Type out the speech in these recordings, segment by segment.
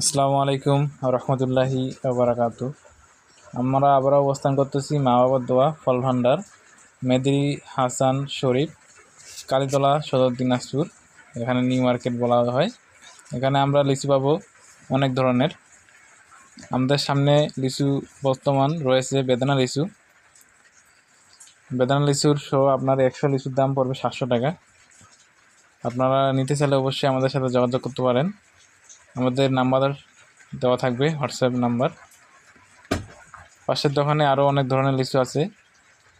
আসসালামু আলাইকুম রহমতুল্লাহি বারাকাতু আমরা আবার অবস্থান করতেছি মা বাবার দোয়া, ফল ভান্ডার মেদি হাসান শরীফ, কালীতলা সদর দিনাজপুর, এখানে নিউ মার্কেট বলা হয়। এখানে আমরা লিচু পাবো অনেক ধরনের। আমাদের সামনে লিচু বর্তমান রয়েছে বেদানা লিচু। বেদানা লিচুর সহ আপনার একশো লিচুর দাম পড়বে সাতশো টাকা। আপনারা নিতে চাইলে অবশ্যই আমাদের সাথে যোগাযোগ করতে পারেন। আমাদের নাম্বার দেওয়া থাকবে, হোয়াটসঅ্যাপ নাম্বার। পাশের দোকানে আরও অনেক ধরনের লিচু আছে।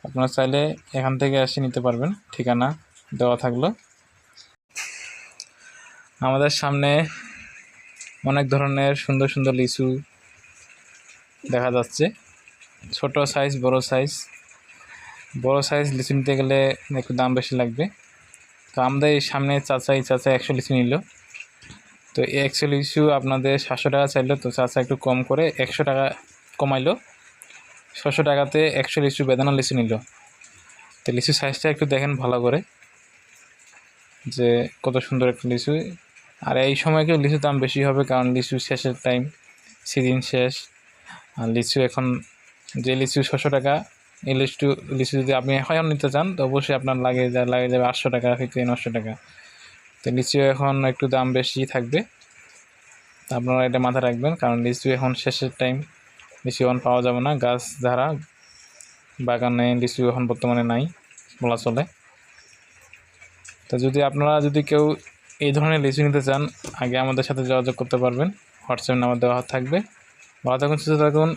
আপনারা চাইলে এখান থেকে এসে নিতে পারবেন, ঠিকানা দেওয়া থাকল। আমাদের সামনে অনেক ধরনের সুন্দর সুন্দর লিচু দেখা যাচ্ছে। ছোট সাইজ, বড় সাইজ। বড় সাইজ লিচু নিতে গেলে একটু দাম বেশি লাগবে। তো আমাদের সামনে চাচা এই চাচা একশো লিচু নিল। তো একশো লিচু আপনাদের সাতশো টাকা চাইলো, তো চাচা একটু কম করে একশো টাকা কমাইলো। ছশো টাকাতে একশো লিচু বেদানা লিচু নিল। তো লিচু সাইজটা একটু দেখেন ভালো করে, যে কত সুন্দর একটা লিচু। আর এই সময় কেউ লিচুর দাম বেশি হবে? কারণ লিচু শেষের টাইম সিজন শেষ। আর লিচু এখন, যে লিচু ছশো টাকা, এই লিচু লিচু যদি আপনি এখন নিতে চান, তো অবশ্যই আপনার লাগে যা লাগে যাবে আটশো টাকা থেকে নশো টাকা। তো লিচু এখন একটু দাম বেশি থাকবে। আপনারা এটা মাথায় রাখবেন, কারণ লিচু এখন শেষের টাইম। লিচু এখন পাওয়া যাবে না, গাছ ধারা, বাগানে লিচু এখন বর্তমানে নাই, বলা চলে। তো যদি আপনারা যদি কেউ এই ধরনের লিচু নিতে চান, আগে আমাদের সাথে যোগাযোগ করতে পারবেন। হোয়াটসঅ্যাপ নাম্বার দেওয়া থাকবে। ভালো থাকুন, সুস্থ থাকুন